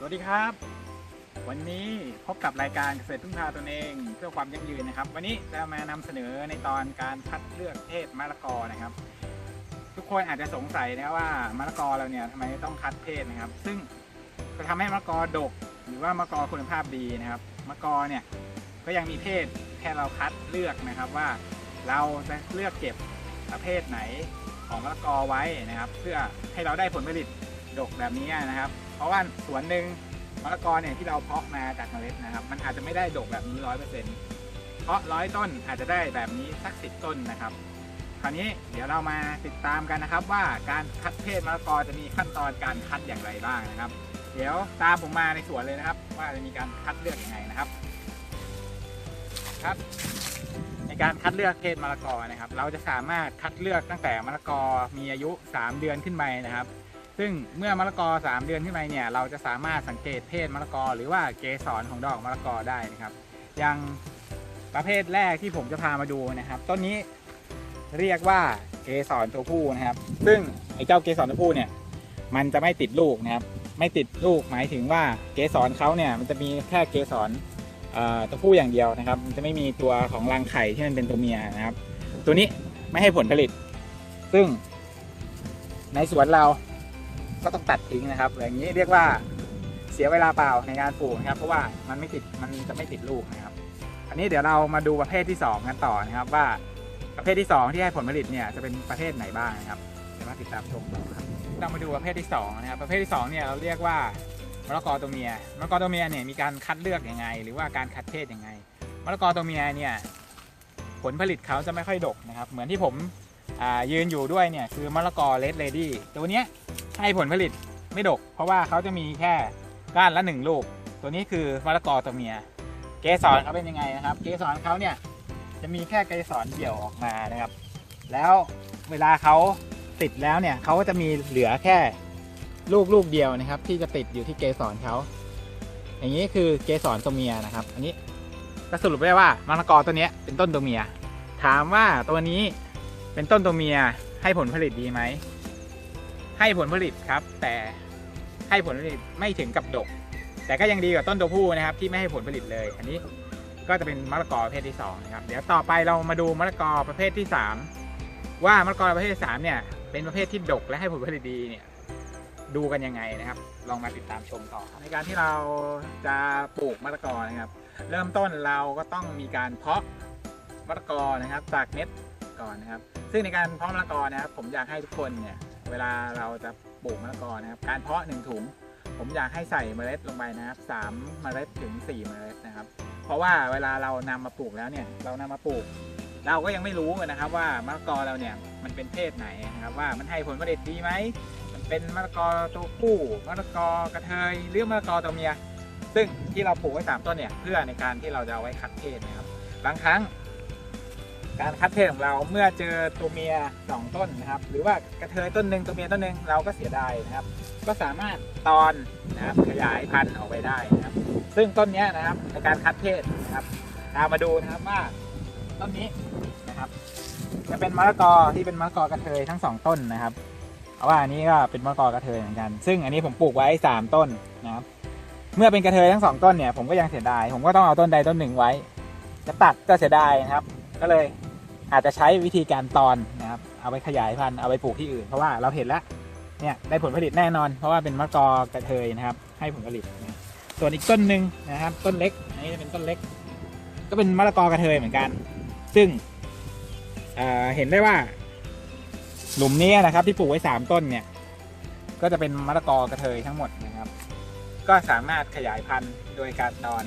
สวัสดีครับ วันนี้พบกับรายการเกษตรพึ่งพาตนเองเพื่อความยั่งยืนนะครับ วันนี้จะมานำเสนอในตอนการคัดเลือกเพศมะละกอนะครับ ทุกคนอาจจะสงสัยนะว่ามะละกอเราเนี่ยทำไมต้องคัดเพศนะครับ ซึ่งจะทำให้มะละกอดก หรือว่ามะละกอคุณภาพดีนะครับมะละกอเนี่ยก็ยังมีเพศแค่เราคัดเลือกนะครับว่าเราจะเลือกเก็บประเภทไหนของมะละกอไว้นะครับ เพื่อให้เราได้ผลผลิตดกแบบนี้นะครับ เพราะว่าสวนหนึ่งมะละกอเนี่ยที่เราเพาะมาจากเมล็ดนะครับ มันอาจจะไม่ได้ดกแบบนี้ร้อยเปอร์เซ็นต์เพราะร้อยต้นอาจจะได้แบบนี้สักสิบต้นนะครับ คราวนี้เดี๋ยวเรามาติดตามกันนะครับ ว่าการคัดเพศมะละกอจะมีขั้นตอนการคัดอย่างไรบ้างนะครับ เดี๋ยวตามผมมาในสวนเลยนะครับ ว่าจะมีการคัดเลือกอยังไงนะครับ ครับ ในการคัดเลือกเพศมะละกอนะครับ เราจะสามารถคัดเลือกตั้งแต่มะละกอมีอายุ 3 เดือนขึ้นไปนะครับ ซึ่งเมื่อมะละกอ 3 เดือนขึ้นไปเนี่ยเราจะสามารถสังเกตเพศมะละกอ หรือว่าเกสรของดอกมะละกอได้นะครับ อย่างประเภทแรกที่ผมจะพามาดูนะครับต้นนี้เรียกว่าเกสรตัวผู้นะครับ ซึ่งไอ้เจ้าเกสรตัวผู้เนี่ยมันจะไม่ติดลูกนะครับ ไม่ติดลูกหมายถึงว่าเกสรเขาเนี่ยมันจะมีแค่เกสรตัวผู้อย่างเดียวนะครับ มันจะไม่มีตัวของรังไข่ที่มันเป็นตัวเมียนะครับ ตัวนี้ไม่ให้ผลผลิต ซึ่งในสวนเรา ก็ต้องตัดทิ้งนะครับอย่างนี้เรียกว่าเสียเวลาเปล่าในการปลูกนะครับ เพราะว่ามันไม่ติดมันจะไม่ติดลูกนะครับ อันนี้เดี๋ยวเรามาดูประเภทที่ 2 กันต่อนะครับว่าประเภทที่ 2 ที่ให้ผลผลิตเนี่ยจะเป็นประเภทไหนบ้างนะครับเดี๋ยวมาติดตามชมต่อครับเรามาดูประเภทที่2นะครับประเภทที่2เนี่ยเราเรียกว่ามะละกอตัวเมียมะละกอตัวเมียเนี่ยมีการคัดเลือกยังไง หรือว่าการคัดเพศยังไงมะละกอตัวเมียเนี่ยผลผลิตเขาจะไม่ค่อยดกนะครับ เหมือนที่ผมยืนอยู่ด้วยเนี่ยคือมะละกอเลดเลดี้ตัวเนี้ย ให้ผลผลิตไม่ดก เพราะว่าเขาจะมีแค่ก้านละหนึ่งลูก ตัวนี้คือมะละกอตัวเมีย เกสรเขาเป็นยังไงนะครับ เกสรเขาเนี่ยจะมีแค่เกสรเดี่ยวออกมานะครับ แล้วเวลาเขาติดแล้วเนี่ยเขาก็จะมีเหลือแค่ลูกลูกเดียวนะครับ ที่จะติดอยู่ที่เกสรเขาอย่างนี้คือเกสรตัวเมียนะครับ อันนี้ก็สรุปได้ว่ามะละกอตัวนี้เป็นต้นตัวเมีย ถามว่าตัวนี้เป็นต้นตัวเมียให้ผลผลิตดีไหม ให้ผลผลิตครับ แต่ให้ผลผลิตไม่ถึงกับดก แต่ก็ยังดีกว่าต้นตัวผู้นะครับ ที่ไม่ให้ผลผลิตเลย อันนี้ก็จะเป็นมะละกอประเภทที่สองนะครับเดี๋ยวต่อไปเรามาดูมะละกอประเภทที่สามว่ามะละกอประเภทที่สามเนี่ยเป็นประเภทที่ดกและให้ผลผลิตดีเนี่ยดูกันยังไงนะครับ ลองมาติดตามชมต่อ ในการที่เราจะปลูกมะละกอนะครับ เริ่มต้นเราก็ต้องมีการเพาะมะละกอนะครับจากเม็ดก่อนนะครับ ซึ่งในการเพาะมะละกอนะครับ ผมอยากให้ทุกคนเนี่ย เวลาเราจะปลูกมะละกอนะครับ การเพาะหนึ่งถุง ผมอยากให้ใส่เมล็ดลงไปนะครับสามเมล็ดถึง4เมล็ดนะครับ เพราะว่าเวลาเรานำมาปลูกแล้วเนี่ย เรานำมาปลูก เราก็ยังไม่รู้นะครับว่ามะละกอเราเนี่ยมันเป็นเพศไหนนะครับ ว่ามันให้ผลผลิตดีไหมมันเป็นมะละกอตัวผู้มะละกอกระเทยหรือมะละกอตัวเมีย ซึ่งที่เราปลูกไว้สามต้นเนี่ยเพื่อในการที่เราจะเอาไว้คัดเพศนะครับ บางครั้ง การคัดเพศของเราเมื่อเจอตัวเมียสองต้นนะครับ หรือว่ากระเทยต้นหนึ่งตัวเมียต้นหนึ่งเราก็เสียดายนะครับ ก็สามารถตอนนะครับขยายพันธุ์ออกไปได้นะครับ ซึ่งต้นนี้นะครับในการคัดเพศนะครับตามมาดูนะครับว่าต้นนี้นะครับ จะเป็นมะละกอที่เป็นมะละกอกระเทยทั้งสองต้นนะครับเพราะว่าอันนี้ก็เป็นมะละกอกระเทยเหมือนกัน ซึ่งอันนี้ผมปลูกไว้สามต้นนะครับ เมื่อเป็นกระเทยทั้งสองต้นเนี่ยผมก็ยังเสียดาย ผมก็ต้องเอาต้นใดต้นหนึ่งไว้ จะตัดก็เสียดายนะครับ ก็เลย อาจจะใช้วิธีการตอนนะครับเอาไปขยายพันธุ์เอาไปปลูกที่อื่น เพราะว่าเราเห็นแล้วเนี่ยได้ผลผลิตแน่นอน เพราะว่าเป็นมะกอกระเทยนะครับ ให้ผลผลิตนะส่วนอีกต้นหนึ่งนะครับ ต้นเล็กอันนี้จะเป็นต้นเล็ก ก็เป็นมะละกอกระเทยเหมือนกัน ซึ่งเเห็นได้ว่า หลุมนี้นะครับ ที่ปลูกไว้สามต้นเนี่ย ก็จะเป็นมะละกอกระเทยทั้งหมดนะครับ ก็สามารถขยายพันธุ์โดยการตอน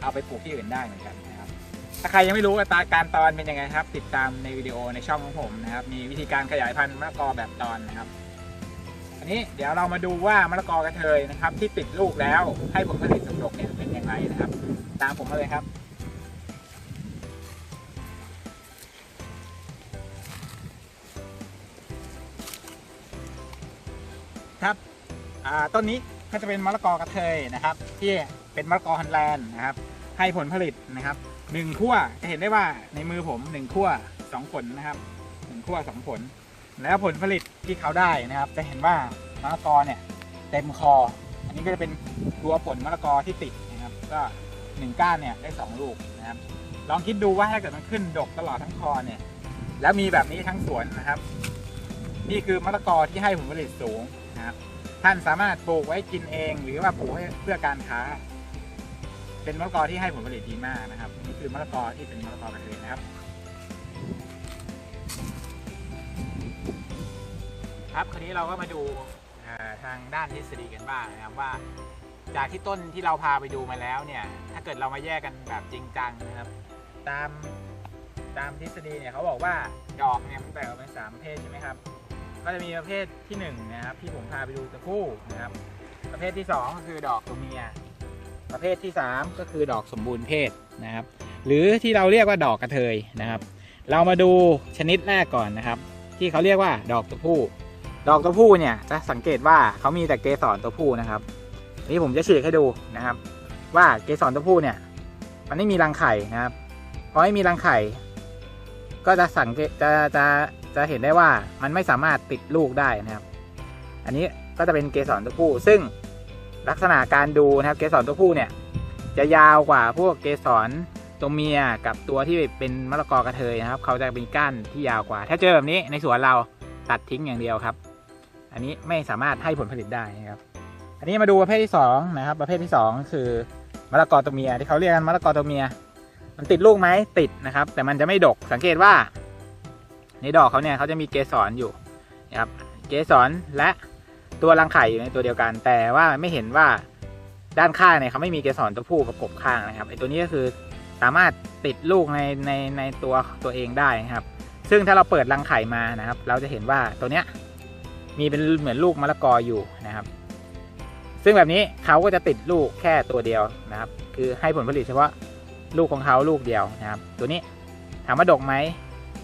เอาไปปลูกที่อื่นได้เหมือนกันนะ ถ้าใครยังไม่รู้อัตราการตอนเป็นยังไงครับ ติดตามในวิดีโอในช่องของผมนะครับ มีวิธีการขยายพันธุ์มะละกอแบบตอนนะครับ อันนี้เดี๋ยวเรามาดูว่ามะละกอกระเทยนะครับ ที่ติดลูกแล้วให้ผลผลิตสมดกเนี่ยเป็นยังไงนะครับ ตามผมมาเลยครับครับต้นนี้ก็จะเป็นมะละกอกระเทยนะครับ ที่เป็นมะละกอฮันแลนด์นะครับ ให้ผลผลิตนะครับ หนึ่งขั้วจะเห็นได้ว่าในมือผมหนึ่งขั้วสองผลนะครับหนึ่งขั้วสองผล แล้วผลผลิตที่เขาได้นะครับ จะเห็นว่ามะละกอเนี่ยเต็มคอ อันนี่ก็จะเป็นตัวผลมะละกอที่ติดนะครับ ก็หนึ่งก้านเนี่ยได้สองลูกนะครับ ลองคิดดูว่าถ้าเกิดมันขึ้นดกตลอดทั้งคอเนี่ย แล้วมีแบบนี้ทั้งสวนนะครับ นี่คือมะละกอที่ให้ผลผลิตสูงนะครับ ท่านสามารถปลูกไว้กินเอง หรือว่าปลูกไว้เพื่อการค้า เป็นมะละกอที่ให้ผลผลิตดีมากนะครับนี่คือมะละกอที่เป็นมะละกอกระเทยนะครับ ครับคราวนี้เราก็มาดูทางด้านทฤษฎีกันบ้างนะครับว่า จากที่ต้นที่เราพาไปดูมาแล้วเนี่ย ถ้าเกิดเรามาแยกกันแบบจริงจังนะครับ ตามตามทฤษฎีเนี่ยเขาบอกว่าดอกเนี่ยมันแบ่งออกเป็นสามประเภทใช่ไหมครับ ก็จะมีประเภทที่หนึ่งนะครับที่ผมพาไปดูตะคู่นะครับ ประเภทที่สองก็คือดอกตัวเมีย ประเภทที่สามก็คือดอกสมบูรณ์เพศนะครับ หรือที่เราเรียกว่าดอกกระเทยนะครับ เรามาดูชนิดแรกก่อนนะครับ ที่เขาเรียกว่าดอกตัวผู้ ดอกตัวผู้เนี่ยจะสังเกตว่าเขามีแต่เกสรตัวผู้นะครับ นี่ผมจะฉีกให้ดูนะครับ ว่าเกสรตัวผู้เนี่ยมันไม่มีรังไข่นะครับพอไม่มีรังไข่ ก็จะสังเกตจะจะจะเห็นได้ว่ามันไม่สามารถติดลูกได้นะครับ อันนี้ก็จะเป็นเกสรตัวผู้ซึ่ง ลักษณะการดูนะครับเกสรตัวผู้เนี่ยจะยาวกว่าพวกเกสรตัวเมียกับตัวที่เป็นมะละกอกระเทยนะครับ เขาจะเป็นก้านที่ยาวกว่า ถ้าเจอแบบนี้ในสวนเราตัดทิ้งอย่างเดียวครับ อันนี้ไม่สามารถให้ผลผลิตได้นะครับ อันนี้มาดูประเภทที่สองนะครับ ประเภทที่สองคือมะละกอตัวเมียที่เขาเรียกกันมะละกอตัวเมีย มันติดลูกไหมติดนะครับ แต่มันจะไม่ดกสังเกตว่า ในดอกเขาเนี่ยเขาจะมีเกสรอยู่นะครับเกสรและ ตัวรังไข่อยู่ในตัวเดียวกัน แต่ว่าไม่เห็นว่าด้านข้างเนี่ยเขาไม่มีเกสรตัวผู้ประกบข้างนะครับไอตัวนี้ก็คือสามารถติดลูกในในในตัวตัวเองได้นะครับ ซึ่งถ้าเราเปิดรังไข่มานะครับ เราจะเห็นว่าตัวเนี้ยมีเป็นเหมือนลูกมะละกออยู่นะครับ ซึ่งแบบนี้เขาก็จะติดลูกแค่ตัวเดียวนะครับ คือให้ผลผลิตเฉพาะลูกของเขาลูกเดียวนะครับ ตัวนี้ถามว่าดกไหม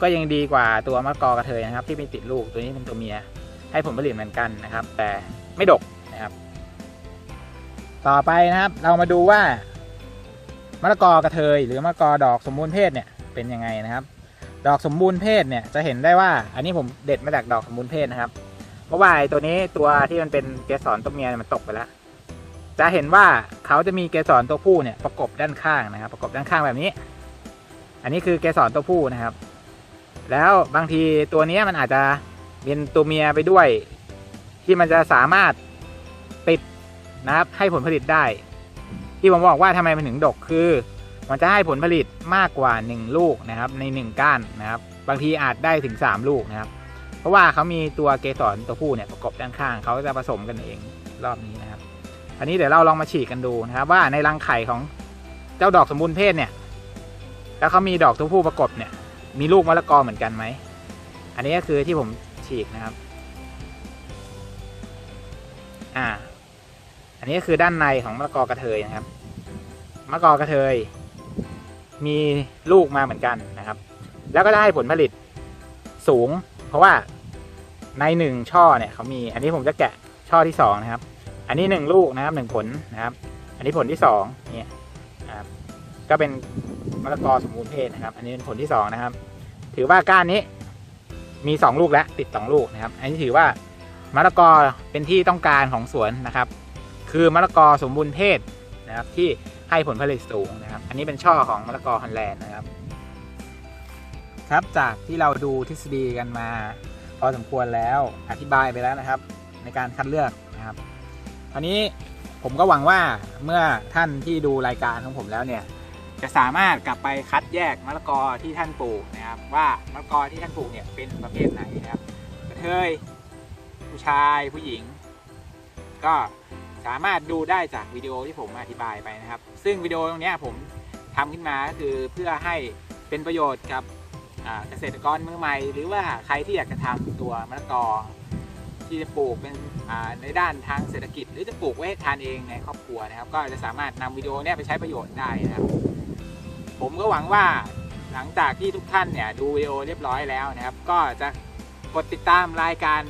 ก็ยังดีกว่าตัวมะละกอกระเทยนะครับ ที่ไม่ติดลูกตัวนี้เป็นตัวเมีย ให้ผลผลิตเหมือนกันนะครับ แต่ไม่ดกนะครับ ต่อไปนะครับ เรามาดูว่ามะละกอกระเทยหรือมะละกอดอกสมบูรณ์เพศเนี่ยเป็นยังไงนะครับ ดอกสมบูรณ์เพศเนี่ยจะเห็นได้ว่า อันนี้ผมเด็ดมาจากดอกสมบูรณ์เพศนะครับเพราะว่าไอตัวนี้ตัวที่มันเป็นเกสรตัวเมียมันตกไปแล้ว จะเห็นว่าเขาจะมีเกสรตัวผู้เนี่ยประกบด้านข้างนะครับ ประกบด้านข้างแบบนี้ อันนี้คือเกสรตัวผู้นะครับ แล้วบางทีตัวนี้มันอาจจะ เป็นตัวเมียไปด้วย ที่มันจะสามารถติดนะครับให้ผลผลิตได้ ที่ผมบอกว่าทำไมมันถึงดกคือ มันจะให้ผลผลิตมากกว่า 1 ลูกนะครับ ใน 1 ก้านนะครับ บางทีอาจได้ถึง 3 ลูกนะครับ เพราะว่าเขามีตัวเกสรตัวผู้เนี่ยประกบด้านข้างเขาจะผสมกันเองรอบนี้นะครับอันนี้เดี๋ยวเราลองมาฉีกกันดูนะครับ ว่าในรังไข่ของเจ้าดอกสมบูรณ์เพศเนี่ย แล้วเขามีดอกตัวผู้ประกบเนี่ย มีลูกมะละกอเหมือนกันไหมอันนี้ก็คือที่ผม ฉีกนะครับ อ่า อันนี้ก็คือด้านในของมะละกอกระเทยนะครับ มะละกอกระเทย มีลูกมาเหมือนกันนะครับ แล้วก็ได้ผลผลิตสูง เพราะว่าในหนึ่งช่อเนี่ยเขามี อันนี้ผมจะแกะช่อที่สองนะครับ อันนี้หนึ่งลูกนะครับหนึ่งผลนะครับ อันนี้ผลที่สองเนี่ยนะครับ ก็เป็นมะละกอสมบูรณ์เพศนะครับ อันนี้เป็นผลที่สองนะครับ ถือว่าก้านนี้ มีสองลูกแล้วติดสองลูกนะครับ อันนี้ถือว่ามะละกอเป็นที่ต้องการของสวนนะครับ คือมะละกอสมบูรณ์เพศนะครับที่ให้ผลผลิตสูงนะครับ อันนี้เป็นช่อของมะละกอฮอลแลนด์นะครับ ครับจากที่เราดูทฤษฎีกันมา พอสมควรแล้วอธิบายไปแล้วนะครับ ในการคัดเลือกนะครับอันนี้ผมก็หวังว่าเมื่อท่านที่ดูรายการของผมแล้วเนี่ย จะสามารถกลับไปคัดแยกมะละกอที่ท่านปลูกนะครับ ว่ามะละกอที่ท่านปลูกเนี่ยเป็นประเภทไหนนะครับกระเทยผู้ชายผู้หญิง ก็สามารถดูได้จากวิดีโอที่ผมอธิบายไปนะครับ ซึ่งวิดีโอตรงนี้ผมทำขึ้นมาก็คือเพื่อให้เป็นประโยชน์กับเกษตรกรมือใหม่ หรือว่าใครที่อยากจะทำตัวมะละกอที่จะปลูกเป็นในด้านทางเศรษฐกิจ หรือจะปลูกไว้ทานเองในครอบครัวนะครับ ก็จะสามารถนำวิดีโอเนี้ยไปใช้ประโยชน์ได้นะครับ ผมก็หวังว่าหลังจากที่ทุกท่านเนี่ยดูวิดีโอเรียบร้อยแล้วนะครับ ก็จะกดติดตามรายการ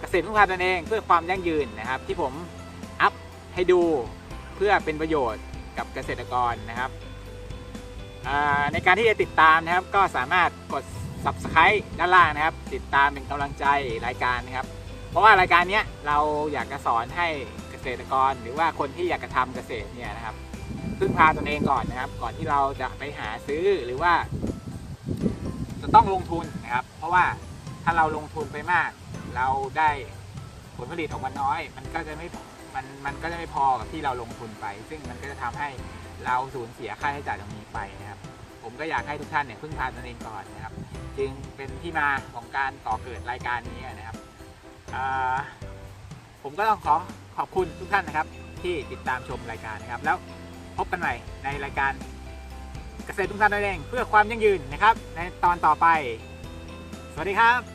เกษตรทุ่งทานตนเองเพื่อความยั่งยืนนะครับ ที่ผมอัพให้ดูเพื่อเป็นประโยชน์กับเกษตรกรนะครับในการที่จะติดตามนะครับก็สามารถกด subscribe ด้านล่างนะครับ ติดตามเป็นกำลังใจรายการนะครับ เพราะว่ารายการนี้เราอยากจะสอนให้เกษษตรกร หรือว่าคนที่อยากจะทำเกษตรเนี่ยนะครับ พึ่งพาตนเองก่อนนะครับ ก่อนที่เราจะไปหาซื้อหรือว่า จะต้องลงทุนนะครับ เพราะว่าถ้าเราลงทุนไปมาก เราได้ผลผลิตออกมาน้อย มันก็จะไม่มันมันก็จะไม่พอกับที่เราลงทุนไป ซึ่งมันก็จะทำให้เราสูญเสียค่าใช้จ่ายตรงนี้ไปนะครับ ผมก็อยากให้ทุกท่านเนี่ยพึ่งพาตนเองก่อนนะครับ จึงเป็นที่มาของการก่อเกิดรายการนี้นะครับผมก็ต้องขอขอบคุณทุกท่านนะครับ ที่ติดตามชมรายการนะครับแล้ว พบกันใหม่ในรายการเกษตรทุกท่านนั่นเองเพื่อความยั่งยืนนะครับ ในตอนต่อไป สวัสดีครับ